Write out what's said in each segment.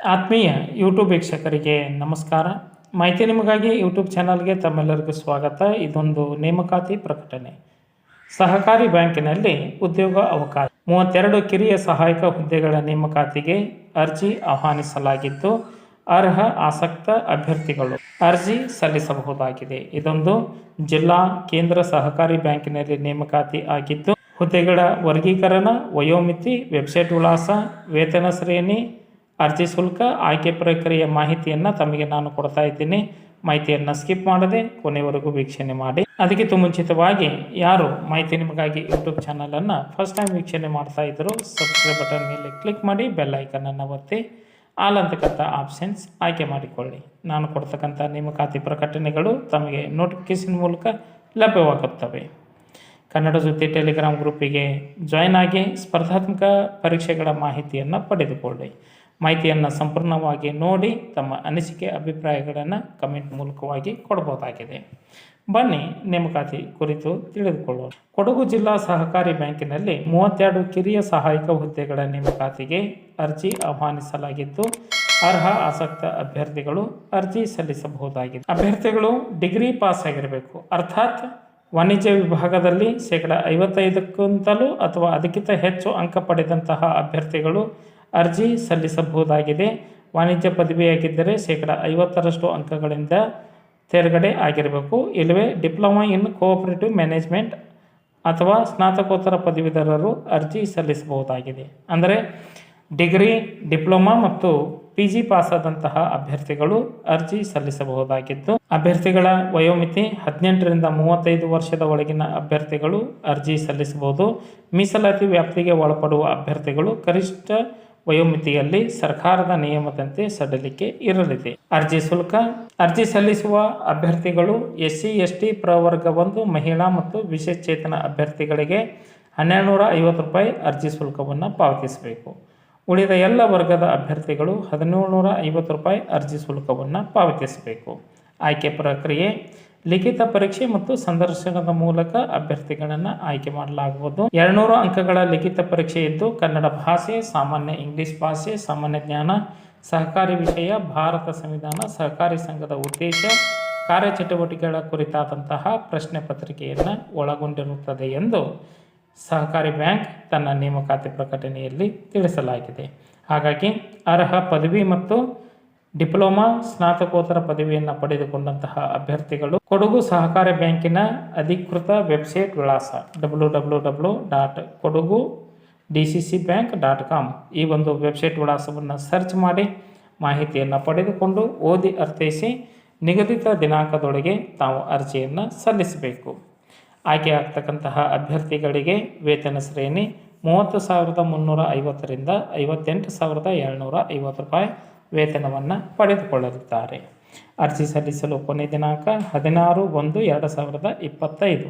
ಆತ್ಮೀಯ ಯೂಟ್ಯೂಬ್ ವೀಕ್ಷಕರಿಗೆ ನಮಸ್ಕಾರ. ಮಾಹಿತಿ ನಿಮಗಾಗಿ ಯೂಟ್ಯೂಬ್ ಚಾನಲ್ಗೆ ತಮ್ಮೆಲ್ಲರಿಗೂ ಸ್ವಾಗತ. ಇದೊಂದು ನೇಮಕಾತಿ ಪ್ರಕಟಣೆ. ಸಹಕಾರಿ ಬ್ಯಾಂಕಿನಲ್ಲಿ ಉದ್ಯೋಗ ಅವಕಾಶ. ಮೂವತ್ತೆರಡು ಕಿರಿಯ ಸಹಾಯಕ ಹುದ್ದೆಗಳ ನೇಮಕಾತಿಗೆ ಅರ್ಜಿ ಆಹ್ವಾನಿಸಲಾಗಿದ್ದು, ಅರ್ಹ, ಆಸಕ್ತ ಅಭ್ಯರ್ಥಿಗಳು ಅರ್ಜಿ ಸಲ್ಲಿಸಬಹುದಾಗಿದೆ. ಇದೊಂದು ಜಿಲ್ಲಾ, ಕೇಂದ್ರ ಸಹಕಾರಿ ಬ್ಯಾಂಕಿನಲ್ಲಿ ನೇಮಕಾತಿ ಆಗಿದ್ದು, ಹುದ್ದೆಗಳ ವರ್ಗೀಕರಣ, ವಯೋಮಿತಿ, ವೆಬ್ಸೈಟ್ ವಿಳಾಸ, ವೇತನ ಶ್ರೇಣಿ ಅರ್ಜಿ ಶುಲ್ಕ ಆಯ್ಕೆ ಪ್ರಕ್ರಿಯೆಯ ಮಾಹಿತಿಯನ್ನು ತಮಗೆ ನಾನು ಕೊಡ್ತಾ ಇದ್ದೀನಿ. ಮಾಹಿತಿಯನ್ನು ಸ್ಕಿಪ್ ಮಾಡದೆ ಕೊನೆವರೆಗೂ ವೀಕ್ಷಣೆ ಮಾಡಿ. ಅದಕ್ಕಿಂತ ಮುಂಚಿತವಾಗಿ ಯಾರು ಮಾಹಿತಿ ನಿಮಗಾಗಿ ಯೂಟ್ಯೂಬ್ ಚಾನಲನ್ನು ಫಸ್ಟ್ ಟೈಮ್ ವೀಕ್ಷಣೆ ಮಾಡ್ತಾ ಇದ್ದರು ಸಬ್ಸ್ಕ್ರೈಬ್ ಬಟನ್ ಮೇಲೆ ಕ್ಲಿಕ್ ಮಾಡಿ ಬೆಲ್ ಐಕನನ್ನು ಒತ್ತಿ. ಆಲ್ ಅಂತಕ್ಕಂಥ ಆಪ್ಷನ್ಸ್ ಆಯ್ಕೆ ಮಾಡಿಕೊಳ್ಳಿ. ನಾನು ಕೊಡ್ತಕ್ಕಂಥ ನೇಮಕಾತಿ ಪ್ರಕಟಣೆಗಳು ತಮಗೆ ನೋಟಿಫಿಕೇಶನ್ ಮೂಲಕ ಲಭ್ಯವಾಗುತ್ತವೆ. ಕನ್ನಡ ಜೊತೆ ಟೆಲಿಗ್ರಾಮ್ ಗ್ರೂಪಿಗೆ ಜಾಯ್ನ್ ಆಗಿ ಸ್ಪರ್ಧಾತ್ಮಕ ಪರೀಕ್ಷೆಗಳ ಮಾಹಿತಿಯನ್ನು ಪಡೆದುಕೊಳ್ಳಿ. ಮಾಹಿತಿಯನ್ನು ಸಂಪೂರ್ಣವಾಗಿ ನೋಡಿ ತಮ್ಮ ಅನಿಸಿಕೆ, ಅಭಿಪ್ರಾಯಗಳನ್ನು ಕಮೆಂಟ್ ಮೂಲಕವಾಗಿ ಕೊಡಬಹುದಾಗಿದೆ ಬನ್ನಿ, ನೇಮಕಾತಿ ಕುರಿತು ತಿಳಿದುಕೊಳ್ಳೋಣ. ಕೊಡಗು ಜಿಲ್ಲಾ ಸಹಕಾರಿ ಬ್ಯಾಂಕಿನಲ್ಲಿ ಮೂವತ್ತೆರಡು ಕಿರಿಯ ಸಹಾಯಕ ಹುದ್ದೆಗಳ ನೇಮಕಾತಿಗೆ ಅರ್ಜಿ ಆಹ್ವಾನಿಸಲಾಗಿದ್ದು, ಅರ್ಹ ಆಸಕ್ತ ಅಭ್ಯರ್ಥಿಗಳು ಅರ್ಜಿ ಸಲ್ಲಿಸಬಹುದಾಗಿದೆ. ಅಭ್ಯರ್ಥಿಗಳು ಡಿಗ್ರಿ ಪಾಸ್ ಆಗಿರಬೇಕು. ಅರ್ಥಾತ್ ವಾಣಿಜ್ಯ ವಿಭಾಗದಲ್ಲಿ ಶೇಕಡ ಐವತ್ತೈದಕ್ಕಿಂತಲೂ ಅಥವಾ ಅದಕ್ಕಿಂತ ಹೆಚ್ಚು ಅಂಕ ಪಡೆದಂತಹ ಅಭ್ಯರ್ಥಿಗಳು ಅರ್ಜಿ ಸಲ್ಲಿಸಬಹುದಾಗಿದೆ. ವಾಣಿಜ್ಯ ಪದವಿಯಾಗಿದ್ದರೆ ಶೇಕಡ ಐವತ್ತರಷ್ಟು ಅಂಕಗಳಿಂದ ತೇರ್ಗಡೆ ಆಗಿರಬೇಕು. ಇಲ್ಲವೇ ಡಿಪ್ಲೊಮಾ ಇನ್ ಕೋಆಪರೇಟಿವ್ ಮ್ಯಾನೇಜ್ಮೆಂಟ್ ಅಥವಾ ಸ್ನಾತಕೋತ್ತರ ಪದವೀಧರರು ಅರ್ಜಿ ಸಲ್ಲಿಸಬಹುದಾಗಿದೆ. ಅಂದರೆ ಡಿಗ್ರಿ, ಡಿಪ್ಲೊಮಾ ಮತ್ತು ಪಿ ಜಿ ಪಾಸಾದಂತಹ ಅಭ್ಯರ್ಥಿಗಳು ಅರ್ಜಿ ಸಲ್ಲಿಸಬಹುದಾಗಿದ್ದು, ಅಭ್ಯರ್ಥಿಗಳ ವಯೋಮಿತಿ ಹದಿನೆಂಟರಿಂದ ಮೂವತ್ತೈದು ವರ್ಷದ ಒಳಗಿನ ಅಭ್ಯರ್ಥಿಗಳು ಅರ್ಜಿ ಸಲ್ಲಿಸಬಹುದು. ಮೀಸಲಾತಿ ವ್ಯಾಪ್ತಿಗೆ ಒಳಪಡುವ ಅಭ್ಯರ್ಥಿಗಳು ಗರಿಷ್ಠ ವಯೋಮಿತಿಯಲ್ಲಿ ಸರ್ಕಾರದ ನಿಯಮದಂತೆ ಸಡಲಿಕೆ ಇರಲಿದೆ. ಅರ್ಜಿ ಶುಲ್ಕ, ಅರ್ಜಿ ಸಲ್ಲಿಸುವ ಅಭ್ಯರ್ಥಿಗಳು ಎಸ್ಸಿ, ಎಸ್ಟಿ ಪ್ರವರ್ಗ ಒಂದು ಮಹಿಳಾ ಮತ್ತು ವಿಶೇಷಚೇತನ ಅಭ್ಯರ್ಥಿಗಳಿಗೆ ಹನ್ನೆರಡು ನೂರ ಐವತ್ತು ರೂಪಾಯಿ ಅರ್ಜಿ ಶುಲ್ಕವನ್ನು ಪಾವತಿಸಬೇಕು. ಉಳಿದ ಎಲ್ಲ ವರ್ಗದ ಅಭ್ಯರ್ಥಿಗಳು ಹದಿನೇಳು ನೂರ ಐವತ್ತು ರೂಪಾಯಿ ಅರ್ಜಿ ಶುಲ್ಕವನ್ನು ಪಾವತಿಸಬೇಕು. ಆಯ್ಕೆ ಪ್ರಕ್ರಿಯೆ ಲಿಖಿತ ಪರೀಕ್ಷೆ ಮತ್ತು ಸಂದರ್ಶನದ ಮೂಲಕ ಅಭ್ಯರ್ಥಿಗಳನ್ನು ಆಯ್ಕೆ ಮಾಡಲಾಗುವುದು. ಎರಡ್ನೂರು ಅಂಕಗಳ ಲಿಖಿತ ಪರೀಕ್ಷೆ ಇದ್ದು ಕನ್ನಡ ಭಾಷೆ, ಸಾಮಾನ್ಯ ಇಂಗ್ಲಿಷ್ ಭಾಷೆ, ಸಾಮಾನ್ಯ ಜ್ಞಾನ, ಸಹಕಾರಿ ವಿಷಯ, ಭಾರತ ಸಂವಿಧಾನ, ಸಹಕಾರಿ ಸಂಘದ ಉದ್ದೇಶ, ಕಾರ್ಯಚಟುವಟಿಕೆಗಳ ಕುರಿತಾದಂತಹ ಪ್ರಶ್ನೆ ಪತ್ರಿಕೆಯನ್ನು ಒಳಗೊಂಡಿರುತ್ತದೆ ಎಂದು ಸಹಕಾರಿ ಬ್ಯಾಂಕ್ ತನ್ನ ನೇಮಕಾತಿ ಪ್ರಕಟಣೆಯಲ್ಲಿ ತಿಳಿಸಲಾಗಿದೆ. ಹಾಗಾಗಿ ಅರ್ಹ ಪದವಿ ಮತ್ತು ಡಿಪ್ಲೊಮಾ, ಸ್ನಾತಕೋತ್ತರ ಪದವಿಯನ್ನು ಪಡೆದುಕೊಂಡಂತಹ ಅಭ್ಯರ್ಥಿಗಳು ಕೊಡಗು ಸಹಕಾರಿ ಬ್ಯಾಂಕಿನ ಅಧಿಕೃತ ವೆಬ್ಸೈಟ್ ವಿಳಾಸ W W W dot Kodagu D C C bank dot com ಈ ಒಂದು ವೆಬ್ಸೈಟ್ ವಿಳಾಸವನ್ನು ಸರ್ಚ್ ಮಾಡಿ ಮಾಹಿತಿಯನ್ನು ಪಡೆದುಕೊಂಡು ಓದಿ ಅರ್ಥೈಸಿ ನಿಗದಿತ ದಿನಾಂಕದೊಳಗೆ ತಾವು ಅರ್ಜಿಯನ್ನು ಸಲ್ಲಿಸಬೇಕು. ಆಯ್ಕೆ ಆಗ್ತಕ್ಕಂತಹ ಅಭ್ಯರ್ಥಿಗಳಿಗೆ ವೇತನ ಶ್ರೇಣಿ ಮೂವತ್ತು ಸಾವಿರದ ಮುನ್ನೂರ ಐವತ್ತರಿಂದ ಐವತ್ತೆಂಟು ಸಾವಿರದ ಏಳ್ನೂರ ಐವತ್ತು ರೂಪಾಯಿ ವೇತನವನ್ನು ಪಡೆದುಕೊಳ್ಳುತ್ತಾರೆ. ಅರ್ಜಿ ಸಲ್ಲಿಸಲು ಕೊನೆ ದಿನಾಂಕ ಹದಿನಾರು ಒಂದು ಎರಡು ಸಾವಿರದ ಇಪ್ಪತ್ತೈದು.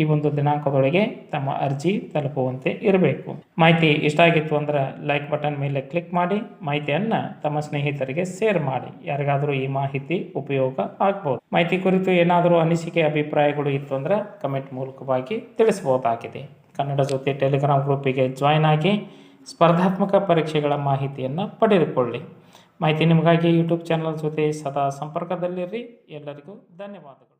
ಈ ಒಂದು ದಿನಾಂಕದೊಳಗೆ ತಮ್ಮ ಅರ್ಜಿ ತಲುಪುವಂತೆ ಇರಬೇಕು. ಮಾಹಿತಿ ಇಷ್ಟ ಆಗಿತ್ತು ಅಂದ್ರೆ ಲೈಕ್ ಬಟನ್ ಮೇಲೆ ಕ್ಲಿಕ್ ಮಾಡಿ, ಮಾಹಿತಿಯನ್ನು ತಮ್ಮ ಸ್ನೇಹಿತರಿಗೆ ಶೇರ್ ಮಾಡಿ. ಯಾರಿಗಾದರೂ ಈ ಮಾಹಿತಿ ಉಪಯೋಗ ಆಗ್ಬೋದು. ಮಾಹಿತಿ ಕುರಿತು ಏನಾದರೂ ಅನಿಸಿಕೆ, ಅಭಿಪ್ರಾಯಗಳು ಇತ್ತು ಅಂದ್ರೆ ಕಮೆಂಟ್ ಮೂಲಕವಾಗಿ ತಿಳಿಸಬಹುದಾಗಿದೆ. ಕನ್ನಡ ಜೊತೆ ಟೆಲಿಗ್ರಾಮ್ ಗ್ರೂಪಿಗೆ ಜಾಯ್ನ್ ಆಗಿ ಸ್ಪರ್ಧಾತ್ಮಕ ಪರೀಕ್ಷೆಗಳ ಮಾಹಿತಿಯನ್ನು ಪಡೆದುಕೊಳ್ಳಿ. ಮಾಹಿತಿ ನಿಮಗಾಗಿ ಯೂಟ್ಯೂಬ್ ಚಾನಲ್ ಜೊತೆ ಸದಾ ಸಂಪರ್ಕದಲ್ಲಿರಿ. ಎಲ್ಲರಿಗೂ ಧನ್ಯವಾದಗಳು.